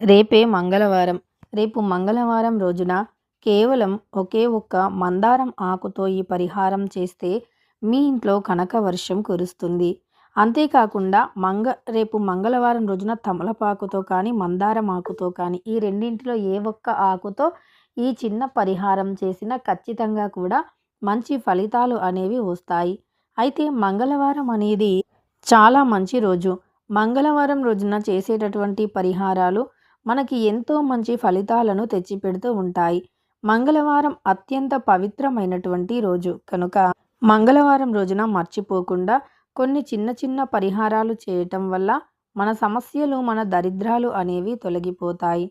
రేపే మంగళవారం. రేపు మంగళవారం రోజున కేవలం ఒకే ఒక్క మందారం ఆకుతో ఈ పరిహారం చేస్తే మీ ఇంట్లో కనక వర్షం కురుస్తుంది. అంతేకాకుండా మంగ రేపు మంగళవారం రోజున తమలపాకుతో కానీ మందారం ఆకుతో కానీ ఈ రెండింటిలో ఏ ఒక్క ఆకుతో ఈ చిన్న పరిహారం చేసిన ఖచ్చితంగా కూడా మంచి ఫలితాలు అనేవి వస్తాయి. అయితే మంగళవారం అనేది చాలా మంచి రోజు. మంగళవారం రోజున చేసేటటువంటి పరిహారాలు మనకి ఎంతో మంచి ఫలితాలను తెచ్చిపెడుతూ ఉంటాయి. మంగళవారం అత్యంత పవిత్రమైనటువంటి రోజు. కనుక మంగళవారం రోజున మర్చిపోకుండా కొన్ని చిన్న చిన్న పరిహారాలు చేయటం వల్ల మన సమస్యలు మన దరిద్రాలు అనేవి తొలగిపోతాయి.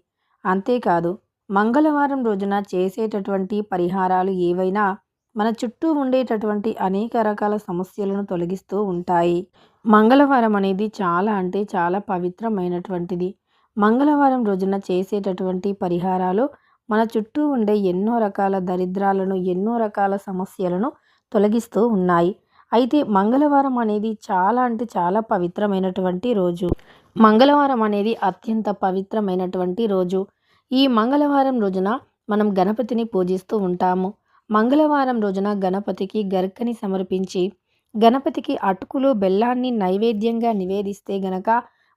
అంతేకాదు మంగళవారం రోజున చేసేటటువంటి పరిహారాలు ఏవైనా మన చుట్టూ ఉండేటటువంటి అనేక రకాల సమస్యలను తొలగిస్తూ ఉంటాయి. మంగళవారం అనేది చాలా అంటే చాలా పవిత్రమైనటువంటిది. మంగళవారం రోజున చేసేటటువంటి పరిహారాలు మన చుట్టూ ఉండే ఎన్నో రకాల దరిద్రాలను ఎన్నో రకాల సమస్యలను తొలగిస్తూ ఉన్నాయి. అయితే మంగళవారం అనేది చాలా అంటే చాలా పవిత్రమైనటువంటి రోజు. మంగళవారం అనేది అత్యంత పవిత్రమైనటువంటి రోజు. ఈ మంగళవారం రోజున మనం గణపతిని పూజిస్తూ ఉంటాము. మంగళవారం రోజున గణపతికి గరికని సమర్పించి గణపతికి అటుకులు బెల్లాన్ని నైవేద్యంగా నివేదిస్తే గనక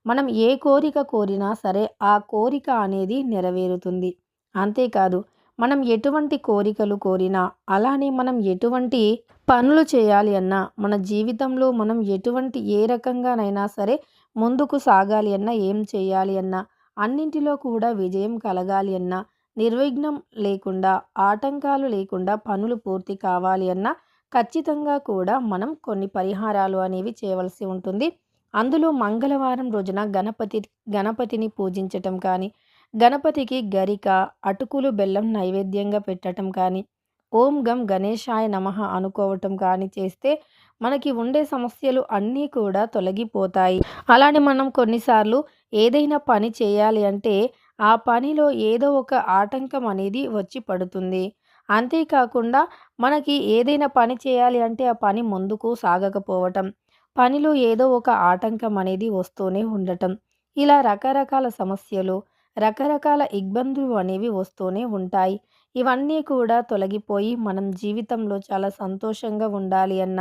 మనం ఏ కోరిక కోరినా సరే ఆ కోరిక అనేది నెరవేరుతుంది. అంతేకాదు మనం ఎటువంటి కోరికలు కోరినా అలానే మనం ఎటువంటి పనులు చేయాలి అన్నా మన జీవితంలో మనం ఎటువంటి ఏ రకంగానైనా సరే ముందుకు సాగాలి అన్నా ఏం చేయాలి అన్నా అన్నింటిలో కూడా విజయం కలగాలి అన్నా నిర్విఘ్నం లేకుండా ఆటంకాలు లేకుండా పనులు పూర్తి కావాలి అన్నా ఖచ్చితంగా కూడా మనం కొన్ని పరిహారాలు అనేవి చేయవలసి ఉంటుంది. అందులో మంగళవారం రోజున గణపతి గణపతిని పూజించటం కానీ గణపతికి గరిక అటుకులు బెల్లం నైవేద్యంగా పెట్టడం కానీ ఓం గం గణేశాయ నమః అనుకోవటం కానీ చేస్తే మనకి ఉండే సమస్యలు అన్నీ కూడా తొలగిపోతాయి. అలానే మనం కొన్నిసార్లు ఏదైనా పని చేయాలి అంటే ఆ పనిలో ఏదో ఒక ఆటంకం అనేది వచ్చి పడుతుంది. అంతేకాకుండా మనకి ఏదైనా పని చేయాలి అంటే ఆ పని ముందుకు సాగకపోవటం పనిలో ఏదో ఒక ఆటంకం అనేది వస్తూనే ఉండటం. ఇలా రకరకాల సమస్యలు రకరకాల ఇబ్బందులు అనేవి వస్తూనే ఉంటాయి. ఇవన్నీ కూడా తొలగిపోయి మనం జీవితంలో చాలా సంతోషంగా ఉండాలి అన్న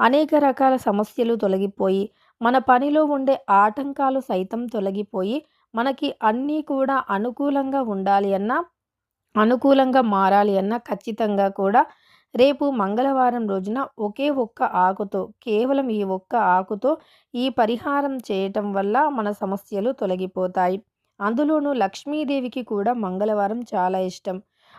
అనేక రకాల సమస్యలు తొలగిపోయి మన పనిలో ఉండే ఆటంకాలు సైతం తొలగిపోయి మనకి అన్నీ కూడా అనుకూలంగా ఉండాలి అన్న అనుకూలంగా మారాలి అన్న ఖచ్చితంగా కూడా రేపు మంగళవారం రోజున ఒకే ఒక్క ఆకుతో కేవలం ఈ ఒక్క ఆకుతో ఈ పరిహారం చేయటం వల్ల మన సమస్యలు తొలగిపోతాయి. అందులోనూ లక్ష్మీదేవికి కూడా మంగళవారం చాలా ఇష్టం.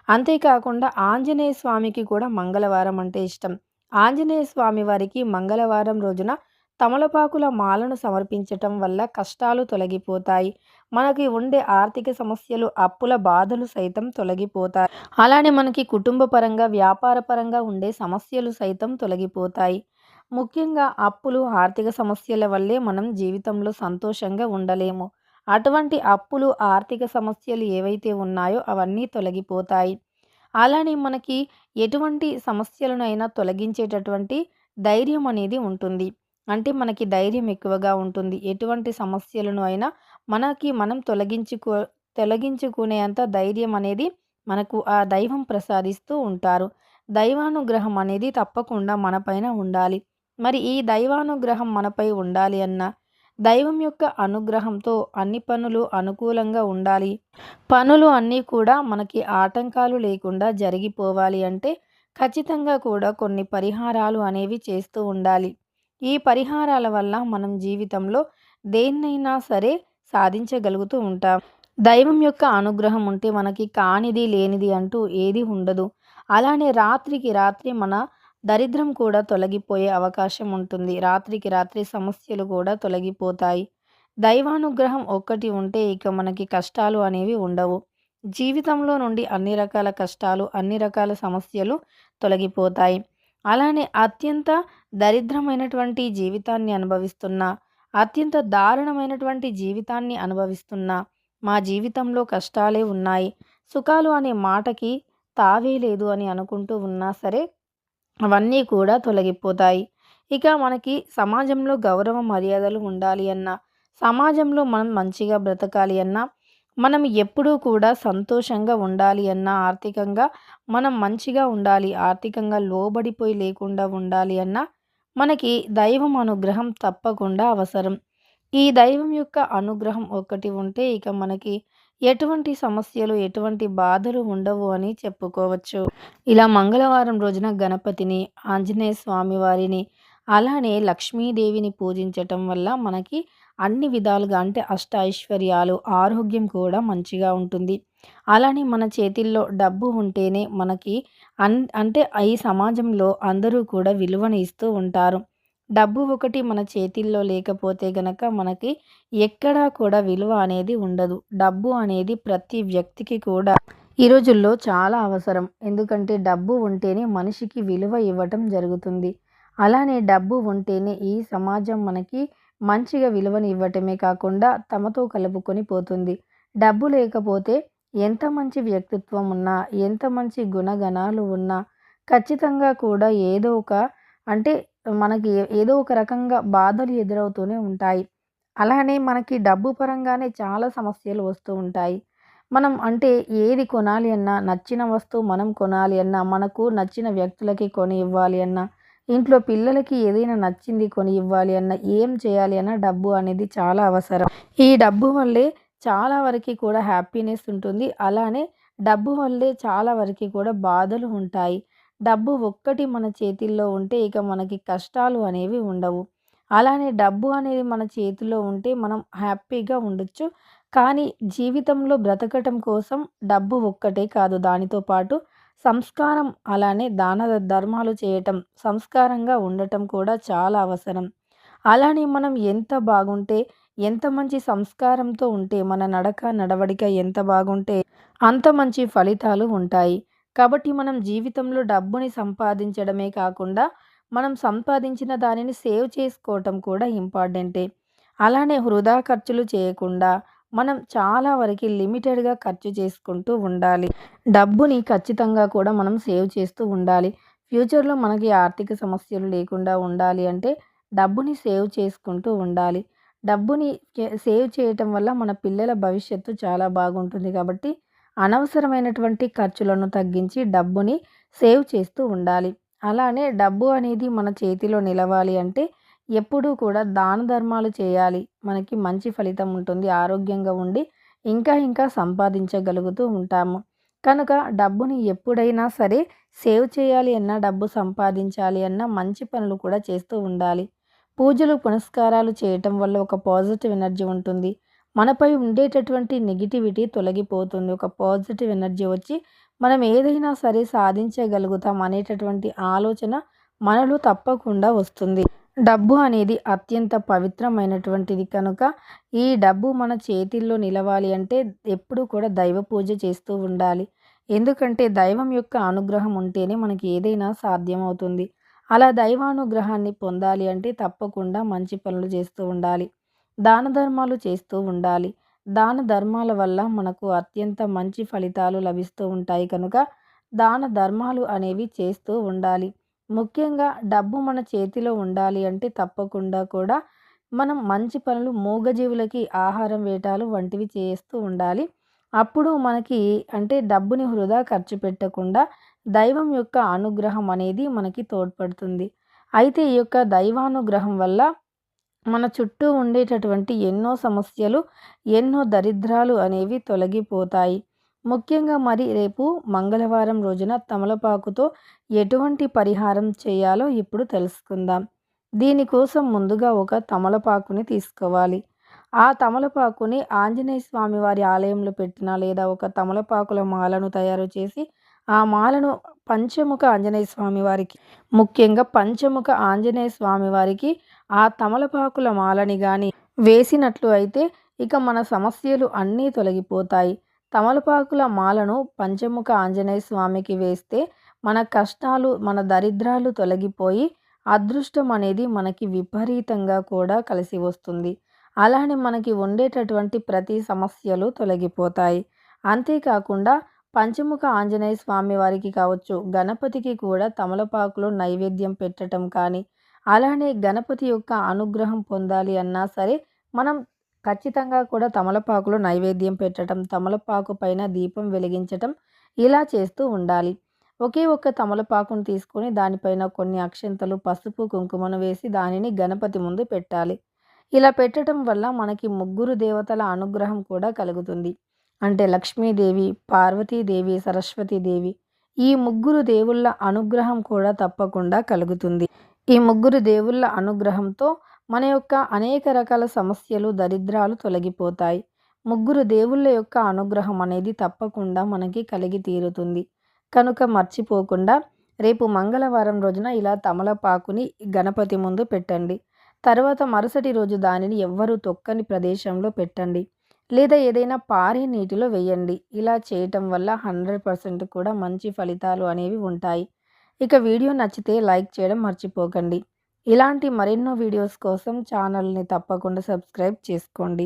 అంతేకాకుండా ఆంజనేయ స్వామికి కూడా మంగళవారం అంటే ఇష్టం. ఆంజనేయ స్వామి వారికి మంగళవారం రోజున తమలపాకుల మాలను సమర్పించటం వల్ల కష్టాలు తొలగిపోతాయి. మనకి ఉండే ఆర్థిక సమస్యలు అప్పుల బాధలు సైతం తొలగిపోతాయి. అలానే మనకి కుటుంబ పరంగా వ్యాపార పరంగా ఉండే సమస్యలు సైతం తొలగిపోతాయి. ముఖ్యంగా అప్పులు ఆర్థిక సమస్యల వల్లే మనం జీవితంలో సంతోషంగా ఉండలేము. అటువంటి అప్పులు ఆర్థిక సమస్యలు ఏవైతే ఉన్నాయో అవన్నీ తొలగిపోతాయి. అలానే మనకి ఎటువంటి సమస్యలనైనా తొలగించేటటువంటి ధైర్యం అనేది ఉంటుంది. అంటే మనకి ధైర్యం ఎక్కువగా ఉంటుంది. ఎటువంటి సమస్యలను అయినా మనకి మనం తొలగించుకో తొలగించుకునేంత ధైర్యం అనేది మనకు ఆ దైవం ప్రసాదిస్తూ ఉంటారు. దైవానుగ్రహం అనేది తప్పకుండా మనపైన ఉండాలి. మరి ఈ దైవానుగ్రహం మనపై ఉండాలి అన్న దైవం యొక్క అనుగ్రహంతో అన్ని పనులు అనుకూలంగా ఉండాలి. పనులు అన్నీ కూడా మనకి ఆటంకాలు లేకుండా జరిగిపోవాలి అంటే ఖచ్చితంగా కూడా కొన్ని పరిహారాలు అనేవి చేస్తూ ఉండాలి. ఈ పరిహారాల వల్ల మనం జీవితంలో దేన్నైనా సరే సాధించగలుగుతూ ఉంటాం. దైవం యొక్క అనుగ్రహం ఉంటే మనకి కానిది లేనిది అంటూ ఏది ఉండదు. అలానే రాత్రికి రాత్రి మన దరిద్రం కూడా తొలగిపోయే అవకాశం ఉంటుంది. రాత్రికి రాత్రి సమస్యలు కూడా తొలగిపోతాయి. దైవానుగ్రహం ఒక్కటి ఉంటే ఇక మనకి కష్టాలు అనేవి ఉండవు. జీవితంలో నుండి అన్ని రకాల కష్టాలు అన్ని రకాల సమస్యలు తొలగిపోతాయి. అలానే అత్యంత దరిద్రమైనటువంటి జీవితాన్ని అనుభవిస్తున్న అత్యంత దారుణమైనటువంటి జీవితాన్ని అనుభవిస్తున్న మా జీవితంలో కష్టాలే ఉన్నాయి. సుఖాలు అనే మాటకి తావే లేదు అని అనుకుంటూ ఉన్నా సరే అవన్నీ కూడా తొలగిపోతాయి. ఇక మనకి సమాజంలో గౌరవ మర్యాదలు ఉండాలి అన్న సమాజంలో మనం మంచిగా బ్రతకాలి అన్న మనం ఎప్పుడూ కూడా సంతోషంగా ఉండాలి అన్నా, ఆర్థికంగా మనం మంచిగా ఉండాలి, ఆర్థికంగా లోబడిపోయి లేకుండా ఉండాలి అన్నా, మనకి దైవం అనుగ్రహం తప్పకుండా అవసరం. ఈ దైవం యొక్క అనుగ్రహం ఒక్కటి ఉంటే ఇక మనకి ఎటువంటి సమస్యలు, ఎటువంటి బాధలు ఉండవు అని చెప్పుకోవచ్చు. ఇలా మంగళవారం రోజున గణపతిని, ఆంజనేయ స్వామి వారిని, అలానే లక్ష్మీదేవిని పూజించటం వల్ల మనకి అన్ని విధాలుగా అంటే అష్ట ఐశ్వర్యాలు, ఆరోగ్యం కూడా మంచిగా ఉంటుంది. అలానే మన చేతిల్లో డబ్బు ఉంటేనే మనకి అన్ అంటే ఈ సమాజంలో అందరూ కూడా విలువను ఇస్తూ ఉంటారు. డబ్బు ఒకటి మన చేతిల్లో లేకపోతే గనక మనకి ఎక్కడా కూడా విలువ అనేది ఉండదు. డబ్బు అనేది ప్రతి వ్యక్తికి కూడా ఈ రోజుల్లో చాలా అవసరం. ఎందుకంటే డబ్బు ఉంటేనే మనిషికి విలువ ఇవ్వటం జరుగుతుంది. అలానే డబ్బు ఉంటేనే ఈ సమాజం మనకి మంచిగా విలువని ఇవ్వటమే కాకుండా తమతో కలుపుకొని పోతుంది. డబ్బు లేకపోతే ఎంత మంచి వ్యక్తిత్వం ఉన్నా, ఎంత మంచి గుణగణాలు ఉన్నా ఖచ్చితంగా కూడా ఏదో ఒక అంటే మనకి ఏదో ఒక రకంగా బాధలు ఎదురవుతూనే ఉంటాయి. అలానే మనకి డబ్బు పరంగానే చాలా సమస్యలు వస్తూ ఉంటాయి. మనం అంటే ఏది కొనాలి అన్నా, నచ్చిన వస్తువు మనం కొనాలి అన్నా, మనకు నచ్చిన వ్యక్తులకి కొని ఇవ్వాలి అన్నా, ఇంట్లో పిల్లలకి ఏదైనా నచ్చింది కొని ఇవ్వాలి అన్న ఏం చేయాలి అన్న డబ్బు అనేది చాలా అవసరం. ఈ డబ్బు వల్లే చాలా వరకి కూడా హ్యాపీనెస్ ఉంటుంది. అలానే డబ్బు వల్లే చాలా వరకి కూడా బాధలు ఉంటాయి. డబ్బు ఒక్కటి మన చేతిల్లో ఉంటే ఇక మనకి కష్టాలు అనేవి ఉండవు. అలానే డబ్బు అనేది మన చేతిలో ఉంటే మనం హ్యాపీగా ఉండొచ్చు. కానీ జీవితంలో బ్రతకటం కోసం డబ్బు ఒక్కటే కాదు దానితో పాటు సంస్కారం అలానే దాన ధర్మాలు చేయటం, సంస్కారంగా ఉండటం కూడా చాలా అవసరం. అలానే మనం ఎంత బాగుంటే, ఎంత మంచి సంస్కారంతో ఉంటే, మన నడక, నడవడిక ఎంత బాగుంటే అంత మంచి ఫలితాలు ఉంటాయి. కాబట్టి మనం జీవితంలో డబ్బుని సంపాదించడమే కాకుండా, మనం సంపాదించిన దానిని సేవ్ చేసుకోవటం కూడా ఇంపార్టెంటే. అలానే వృధా ఖర్చులు చేయకుండా మనం చాలా వరకు లిమిటెడ్‌గా ఖర్చు చేసుకుంటూ ఉండాలి. డబ్బుని ఖచ్చితంగా కూడా మనం సేవ్ చేస్తూ ఉండాలి. ఫ్యూచర్‌లో మనకి ఆర్థిక సమస్యలు లేకుండా ఉండాలి అంటే డబ్బుని సేవ్ చేసుకుంటూ ఉండాలి. డబ్బుని సేవ్ చేయటం వల్ల మన పిల్లల భవిష్యత్తు చాలా బాగుంటుంది కాబట్టి అనవసరమైనటువంటి ఖర్చులను తగ్గించి డబ్బుని సేవ్ చేస్తూ ఉండాలి. అలానే డబ్బు అనేది మన చేతిలో నిలవాలి అంటే ఎప్పుడూ కూడా దాన ధర్మాలు చేయాలి. మనకి మంచి ఫలితం ఉంటుంది. ఆరోగ్యంగా ఉండి ఇంకా ఇంకా సంపాదించగలుగుతూ ఉంటాము. కనుక డబ్బుని ఎప్పుడైనా సరే సేవ్ చేయాలి అన్నా, డబ్బు సంపాదించాలి అన్నా మంచి పనులు కూడా చేస్తూ ఉండాలి. పూజలు, పునస్కారాలు చేయటం వల్ల ఒక పాజిటివ్ ఎనర్జీ ఉంటుంది. మనపై ఉండేటటువంటి నెగటివిటీ తొలగిపోతుంది. ఒక పాజిటివ్ ఎనర్జీ వచ్చి మనం ఏదైనా సరే సాధించగలుగుతాం అనేటటువంటి ఆలోచన మనలో తప్పకుండా వస్తుంది. డబ్బు అనేది అత్యంత పవిత్రమైనటువంటిది కనుక ఈ డబ్బు మన చేతిల్లో నిలవాలి అంటే ఎప్పుడూ కూడా దైవ పూజ చేస్తూ ఉండాలి. ఎందుకంటే దైవం యొక్క అనుగ్రహం ఉంటేనే మనకి ఏదైనా సాధ్యమవుతుంది. అలా దైవానుగ్రహాన్ని పొందాలి అంటే తప్పకుండా మంచి పనులు చేస్తూ ఉండాలి. దాన ధర్మాలు చేస్తూ ఉండాలి. దాన ధర్మాల వల్ల మనకు అత్యంత మంచి ఫలితాలు లభిస్తూ ఉంటాయి కనుక దాన ధర్మాలు అనేవి చేస్తూ ఉండాలి. ముఖ్యంగా డబ్బు మన చేతిలో ఉండాలి అంటే తప్పకుండా కూడా మనం మంచి పనులు మూగజీవులకి ఆహారం వేటాలు వంటివి చేస్తూ ఉండాలి. అప్పుడు మనకి అంటే డబ్బుని వృధా ఖర్చు పెట్టకుండా దైవం యొక్క అనుగ్రహం అనేది మనకి తోడ్పడుతుంది. అయితే ఈ యొక్క దైవానుగ్రహం వల్ల మన చుట్టూ ఉండేటటువంటి ఎన్నో సమస్యలు, ఎన్నో దరిద్రాలు అనేవి తొలగిపోతాయి. ముఖ్యంగా మరి రేపు మంగళవారం రోజున తమలపాకుతో ఎటువంటి పరిహారం చేయాలో ఇప్పుడు తెలుసుకుందాం. దీనికోసం ముందుగా ఒక తమలపాకుని తీసుకోవాలి. ఆ తమలపాకుని ఆంజనేయ స్వామి వారి ఆలయంలో పెట్టిన లేదా ఒక తమలపాకుల మాలను తయారు చేసి ఆ మాలను పంచముఖ ఆంజనేయ స్వామి వారికి ముఖ్యంగా పంచముఖ ఆంజనేయ స్వామి వారికి ఆ తమలపాకుల మాలని కానీ వేసినట్లు అయితే ఇక మన సమస్యలు అన్నీ తొలగిపోతాయి. తమలపాకుల మాలను పంచముఖ ఆంజనేయ స్వామికి వేస్తే మన కష్టాలు, మన దరిద్రాలు తొలగిపోయి అదృష్టం అనేది మనకి విపరీతంగా కూడా కలిసి వస్తుంది. అలానే మనకి ఉండేటటువంటి ప్రతి సమస్యలు తొలగిపోతాయి. అంతేకాకుండా పంచముఖ ఆంజనేయ స్వామి వారికి కావచ్చు, గణపతికి కూడా తమలపాకులో నైవేద్యం పెట్టటం కానీ, అలానే గణపతి యొక్క అనుగ్రహం పొందాలి అన్నా సరే మనం ఖచ్చితంగా కూడా తమలపాకులో నైవేద్యం పెట్టడం తమలపాకు పైన దీపం వెలిగించటం ఇలా చేస్తూ ఉండాలి. ఒకే ఒక్క తమలపాకును తీసుకొని దానిపైన కొన్ని అక్షంతలు పసుపు కుంకుమను వేసి దానిని గణపతి ముందు పెట్టాలి. ఇలా పెట్టడం వల్ల మనకి ముగ్గురు దేవతల అనుగ్రహం కూడా కలుగుతుంది. అంటే లక్ష్మీదేవి పార్వతీదేవి సరస్వతీదేవి ఈ ముగ్గురు దేవుళ్ళ అనుగ్రహం కూడా తప్పకుండా కలుగుతుంది. ఈ ముగ్గురు దేవుళ్ళ అనుగ్రహంతో మన యొక్క అనేక రకాల సమస్యలు దరిద్రాలు తొలగిపోతాయి. ముగ్గురు దేవుళ్ళ యొక్క అనుగ్రహం అనేది తప్పకుండా మనకి కలిగి తీరుతుంది. కనుక మర్చిపోకుండా రేపు మంగళవారం రోజున ఇలా తమలపాకుని గణపతి ముందు పెట్టండి. తర్వాత మరుసటి రోజు దానిని ఎవ్వరూ తొక్కని ప్రదేశంలో పెట్టండి. లేదా ఏదైనా పారే నీటిలో వేయండి. ఇలా చేయటం వల్ల హండ్రెడ్ పర్సెంట్ కూడా మంచి ఫలితాలు అనేవి ఉంటాయి. ఇక వీడియో నచ్చితే లైక్ చేయడం మర్చిపోకండి. ఇలాంటి మరెన్నో వీడియోస్ కోసం ఛానల్ని తప్పకుండా సబ్స్క్రైబ్ చేసుకోండి.